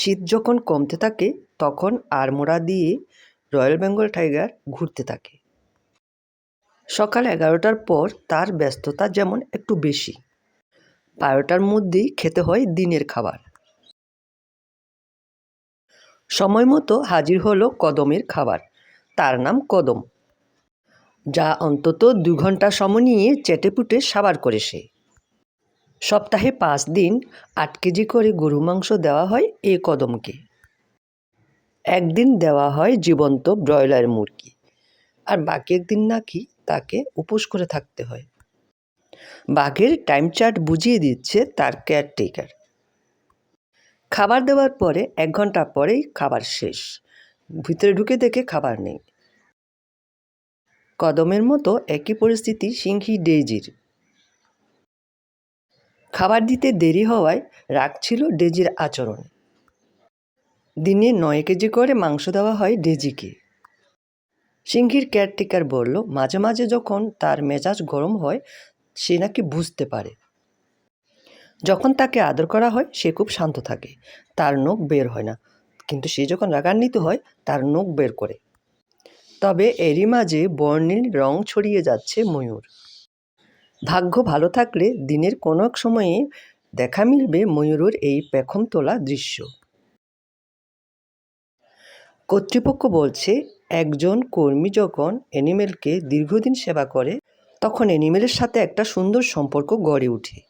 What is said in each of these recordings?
শীত যখন কমতে থাকে, তখন আড়মোড়া দিয়ে রয়্যাল বেঙ্গল টাইগার ঘুরতে থাকে। সকাল এগারোটার পর তার ব্যস্ততা যেমন একটু বেশি। বারোটার মধ্যেই খেতে হয় দিনের খাবার। সময় মতো হাজির হলো কদমের খাবার। তার নাম কদম। যা অন্তত দু ঘণ্টা সময় নিয়ে চেটেপুটে সাবার করে সে। সপ্তাহে পাঁচ দিন আট কেজি করে গরু মাংস দেওয়া হয় এই কদমকে। একদিন দেওয়া হয় জীবন্ত ব্রয়লার মুরগি। আর বাকি একদিন নাকি তাকে উপোস করে থাকতে হয়। বাঘের টাইম চার্ট বুঝিয়ে দিচ্ছে তার কেয়ারটেকার। খাবার দেওয়ার পরে এক ঘণ্টা পরেই খাবার শেষ। ভিতরে ঢুকে দেখে খাবার নেই। কদমের মতো একই পরিস্থিতি সিংহি ডেজির খাবার দিতে দেরি হওয়ায় রাগ ছিল ডেজির আচরণে। দিনে নয় কেজি করে মাংস দেওয়া হয় ডেজিকে। সিংহির কেয়ারটেকার বলল, মাঝে মাঝে যখন তার মেজাজ গরম হয়, সে নাকি বুঝতে পারে। যখন তাকে আদর করা হয়, সে খুব শান্ত থাকে, তার নখ বের হয় না। কিন্তু সে যখন রাগান্বিত হয়, তার নখ বের করে। তবে এরই মাঝে বর্ণিল রং ছড়িয়ে যাচ্ছে ময়ূর। ভাগ্য ভালো থাকলে দিনের কোনো এক সময়ে দেখা মিলবে ময়ূরের এই পেখম তোলা দৃশ্য। কর্তৃপক্ষ বলছে, একজন কর্মী যখন অ্যানিমেলকে দীর্ঘদিন সেবা করে, তখন অ্যানিমেলের সাথে একটা সুন্দর সম্পর্ক গড়ে ওঠে।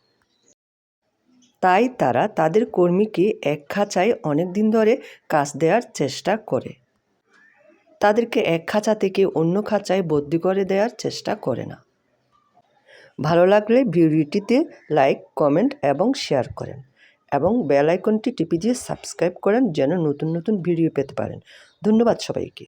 তাই তারা তাদের কর্মীকে এক খাঁচায় অনেক দিন ধরে কাজ দেওয়ার চেষ্টা করে। তাদেরকে এক খাঁচা থেকে অন্য খাঁচায় বদলি করে দেওয়ার চেষ্টা করে না। ভালো লাগলে ভিডিওটিতে লাইক, কমেন্ট এবং শেয়ার করেন এবং বেল আইকনটি টিপে দিয়ে সাবস্ক্রাইব করেন যেন নতুন নতুন ভিডিও পেতে পারেন। ধন্যবাদ সবাইকে।